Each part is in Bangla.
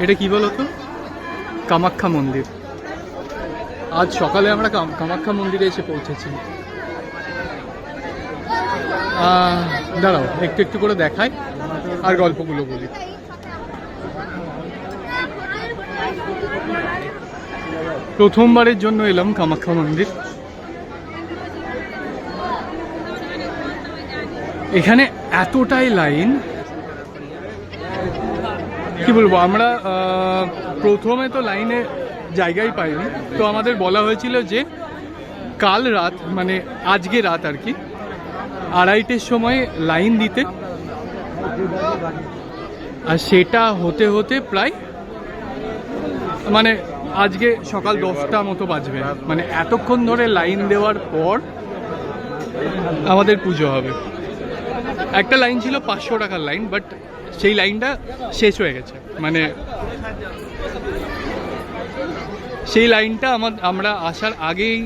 এটা কি বলতো? কামাখ্যা মন্দির। আজ সকালে আমরা কাম- কামাখ্যা মন্দিরে এসে পৌঁছেছি। দাঁড়াও, একটু একটু করে দেখাই, আর গল্পগুলো বলি। প্রথমবারের জন্য এলাম কামাখ্যা মন্দির। এখানে এতটাই লাইন কি বলব? আমরা প্রথমে তো লাইনে জায়গাই পাইনি। তো আমাদের বলা হয়েছিল যে কাল রাত মানে আজকে রাত আর কি, আড়াইটের সময় লাইন দিতে। আর সেটা হতে হতে প্রায় মানে আজকে সকাল দশটা মতো বাজবে। মানে এতক্ষণ ধরে লাইন দেওয়ার পর আমাদের পুজো হবে। একটা লাইন ছিল পাঁচশো টাকার লাইন, বাট সেই লাইনটা শেষ হয়ে গেছে। মানে সেই লাইনটা আমার আমরা আসার আগেই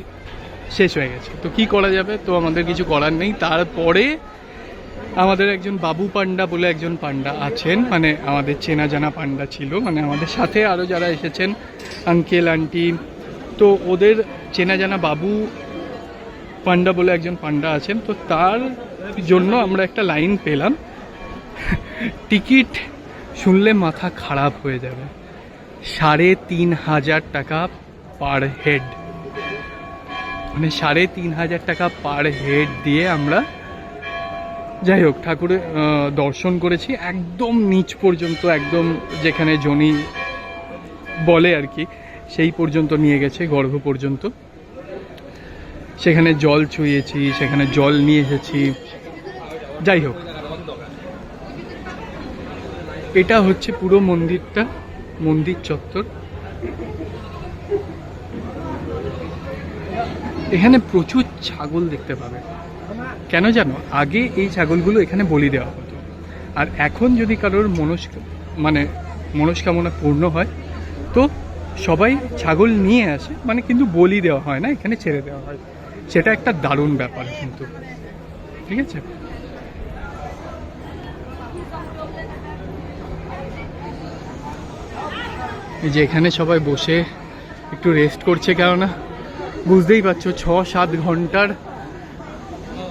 শেষ হয়ে গেছে। তো কি করা যাবে? তো আমাদের কিছু করার নেই। তারপরে আমাদের একজন বাবু পান্ডা বলে একজন পান্ডা আছেন। মানে আমাদের চেনা জানা পান্ডা ছিল। মানে আমাদের সাথে আরও যারা এসেছেন আঙ্কেল আন্টি তো ওদের চেনা জানা বাবু পান্ডা বলে একজন পান্ডা আছেন। তো তার জন্য আমরা একটা লাইন পেলাম। টিকিট শুনলে মাথা খারাপ হয়ে যাবে। সাড়ে তিন হাজার টাকা পার হেড। মানে সাড়ে তিন হাজার টাকা পার হেড দিয়ে আমরা যাই হোক ঠাকুরের দর্শন করেছি। একদম নিচ পর্যন্ত, একদম যেখানে জনি বলে আর কি, সেই পর্যন্ত নিয়ে গেছে, গর্ভ পর্যন্ত। সেখানে জল ছুঁয়েছি, সেখানে জল নিয়ে এসেছি। যাই হোক এটা হচ্ছে পুরো মন্দিরটা, মন্দির চত্বর। এখানে প্রচুর ছাগল দেখতে পাবে। কেন জানো? আগে এই ছাগলগুলো এখানে বলি দেওয়া হতো। আর এখন যদি কারোর মনস মানে মনস্কামনা পূর্ণ হয়, তো সবাই ছাগল নিয়ে আসে মানে কিন্তু বলি দেওয়া হয় না, এখানে ছেড়ে দেওয়া হয়। সেটা একটা দারুণ ব্যাপার কিন্তু। ঠিক আছে? যে এখানে সবাই বসে একটু রেস্ট করছে, কেননা বুঝতেই পারছ, ছ সাত ঘণ্টার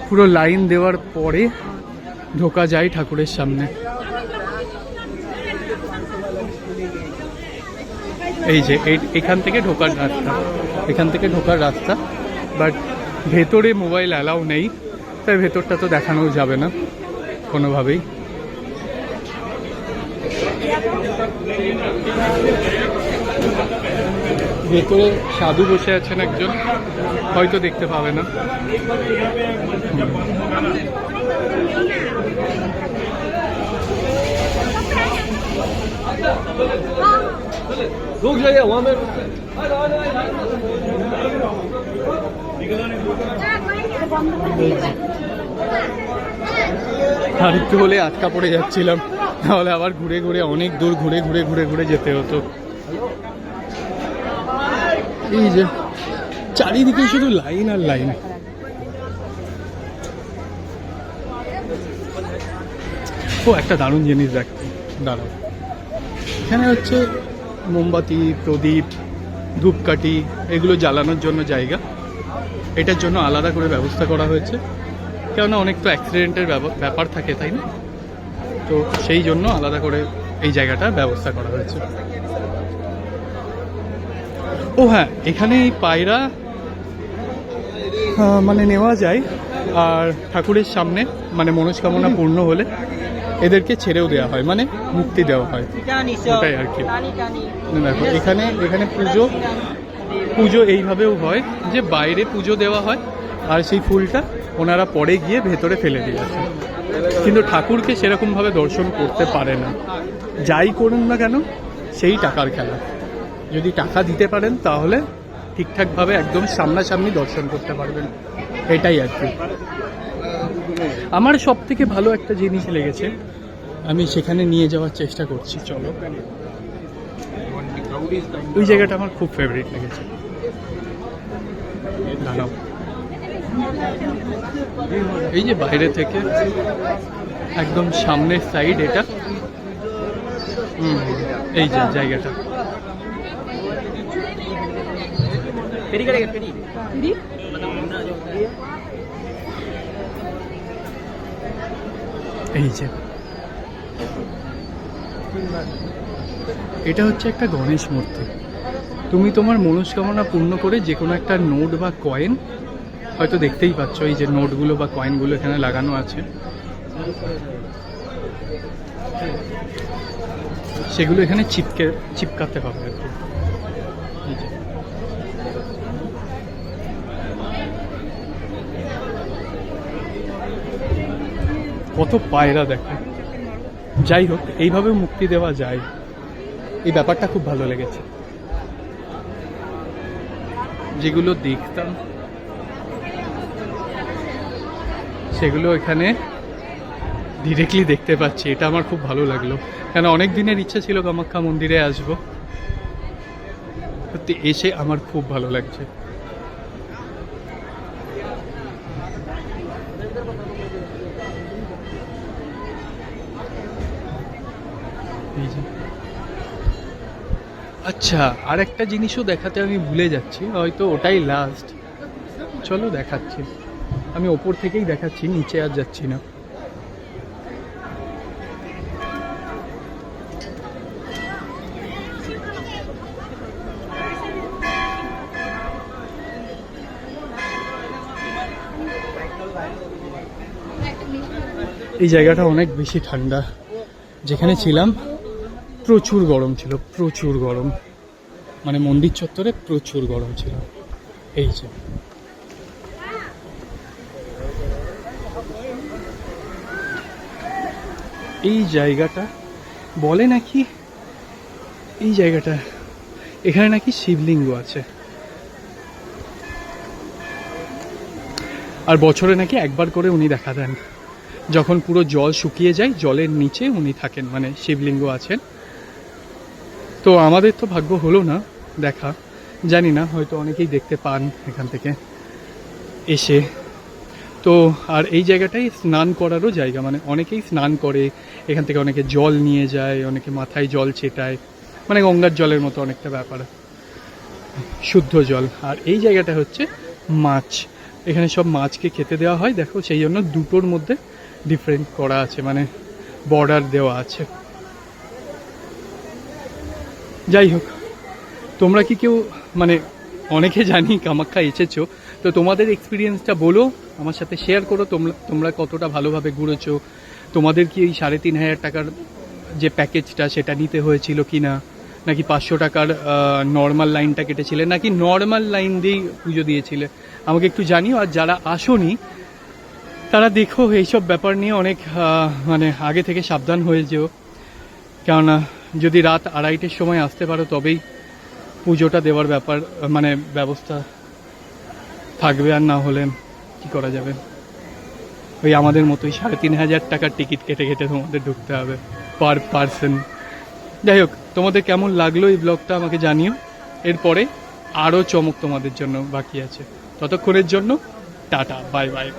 পুরো লাইন দেওয়ার পরে ঢোকা যায় ঠাকুরের সামনে। এই যে এখান থেকে ঢোকার রাস্তা, এখান থেকে ঢোকার রাস্তা বাট ভেতরে মোবাইল অ্যালাউ নেই, তাই ভেতরটা তো দেখানো যাবে না কোনোভাবেই। ভেতরে সাধু বসে আছেন একজন হয়তো দেখতে পাবে না रुक जाइए वहाँ में আর একটু হলে আটকা পড়ে যাচ্ছিলাম তাহলে আবার ঘুরে ঘুরে অনেক দূর ঘুরে ঘুরে ঘুরে ঘুরে যেতে হতো এই যে, চারিদিকে শুধু লাইন আর লাইন। ও, একটা দারুণ জিনিস দেখ। দাঁড়াও। এখানে হচ্ছে মোমবাতি, প্রদীপ, ধূপকাঠি, এগুলো জ্বালানোর জন্য জায়গা। এটার জন্য আলাদা করে ব্যবস্থা করা হয়েছে। কেননা অনেক তো অ্যাক্সিডেন্টের ব্যাপার থাকে, তাই না? তো সেই জন্য আলাদা করে এই জায়গাটার ব্যবস্থা করা হয়েছে। ও হ্যাঁ এখানে এই পায়রা মানে নেওয়া যায়। আর ঠাকুরের সামনে মানে মনস্কামনা পূর্ণ হলে এদেরকে ছেড়েও দেওয়া হয় মানে মুক্তি দেওয়া হয়। ওটাই আর কি। দেখো, এখানে এখানে পুজো পুজো এইভাবেও হয় যে বাইরে পুজো দেওয়া হয়, আর সেই ফুলটা ওনারা পরে গিয়ে ভেতরে ফেলে দিয়ে আসে। কিন্তু ঠাকুরকে সেরকমভাবে দর্শন করতে পারে না। যাই করুন না কেন, সেই টাকার খেলা। যদি টাকা দিতে পারেন, তাহলে ঠিকঠাকভাবে একদম সামনাসামনি দর্শন করতে পারবেন। এটাই আর কি। আমার সব থেকে ভালো একটা জিনিস লেগেছে, আমি সেখানে নিয়ে যাওয়ার চেষ্টা করছি, চলো। ওই জায়গাটা আমার খুব ফেভারিট লেগেছে। এই যে বাইরে থেকে একদম সামনের সাইড এটা। এই যে জায়গাটা। এই যে। এটা হচ্ছে একটা গণেশ মূর্তি। তুমি তোমার মনস্কামনা পূর্ণ করে যে কোনো একটা নোট বা কয়েন হয়তো দেখতেই পাচ্ছ এই যে নোটগুলো বা কয়েনগুলো এখানে লাগানো আছে। সেগুলো এখানে চিপকে চিপকাতে হবে আর কি। কত পায়রা দেখো। যাই হোক, এইভাবে মুক্তি দেওয়া যায়। এই ব্যাপারটা খুব ভালো লেগেছে। যেগুলো দেখতাম, সেগুলো এখানে ডিরেক্টলি দেখতে পাচ্ছি। এটা আমার খুব ভালো লাগল। কেন অনেক দিনের ইচ্ছা ছিল কামাখ্যা মন্দিরে আসব। সত্যি, এসে আমার খুব ভালো লাগছে এই যে আচ্ছা আর একটা জিনিসও দেখাতে আমি ভুলে যাচ্ছি, হয়তো ওটাই লাস্ট চলো দেখাচ্ছি। আমি ওপর থেকেই দেখাচ্ছি, নিচে আর যাচ্ছি না। এই জায়গাটা অনেক বেশি ঠান্ডা। যেখানে ছিলাম প্রচুর গরম ছিল প্রচুর গরম। মানে মন্দির চত্বরে প্রচুর গরম ছিল। এই যে। এই জায়গাটা বলে নাকি এই জায়গাটা এখানে নাকি শিবলিঙ্গ আছে। আর বছরে নাকি একবার করে উনি দেখা দেন। যখন পুরো জল শুকিয়ে যায় জলের নিচে উনি থাকেন মানে শিবলিঙ্গ আছেন। তো আমাদের তো ভাগ্য হলো না দেখা। জানি না, হয়তো অনেকেই দেখতে পান এখান থেকে এসে। তো আর এই জায়গাটাই স্নান করারও জায়গা মানে অনেকেই স্নান করে, এখান থেকে অনেকে জল নিয়ে যায়, অনেকে মাথায় জল ছেটায় মানে গঙ্গার জলের মতো অনেকটা ব্যাপার। শুদ্ধ জল। আর এই জায়গাটা হচ্ছে মাছ। এখানে সব মাছকে খেতে দেওয়া হয়, দেখো, সেই জন্য দুটোর মধ্যে ডিফারেন্ট করা আছে মানে বর্ডার দেওয়া আছে। যাই হোক, তোমরা কি কেউ মানে অনেকে জানি কামাখ্যা এসেছ, তো তোমাদের এক্সপিরিয়েন্সটা বলো, আমার সাথে শেয়ার করো তোমরা তোমরা কতটা ভালোভাবে ঘুরেছো, তোমাদের কি এই সাড়ে তিন হাজার টাকার যে প্যাকেজটা সেটা নিতে হয়েছিল কি না নাকি পাঁচশো টাকার নর্মাল লাইনটা কেটেছিলে, নাকি নর্মাল লাইন দিয়েই পুজো দিয়েছিলে? আমাকে একটু জানিও, আর যারা আসোনি, তারা দেখো, এইসব ব্যাপার নিয়ে অনেক মানে আগে থেকে সাবধান হয়ে যেও। কেননা যদি রাত আড়াইটের সময় আসতে পারো, তবেই পুজোটা দেওয়ার ব্যাপার মানে ব্যবস্থা থাকবে। আর না হলে কি করা যাবে? ওই আমাদের মতোই সাড়ে তিন হাজার টাকার টিকিট কেটে কেটে তোমাদের ঢুকতে হবে পার পার্সন। যাই হোক, তোমাদের কেমন লাগল এই ব্লগটা আমাকে জানিও। এরপরে আরও চমক তোমাদের জন্য বাকি আছে। ততক্ষণের জন্য টাটা, বাই বাই।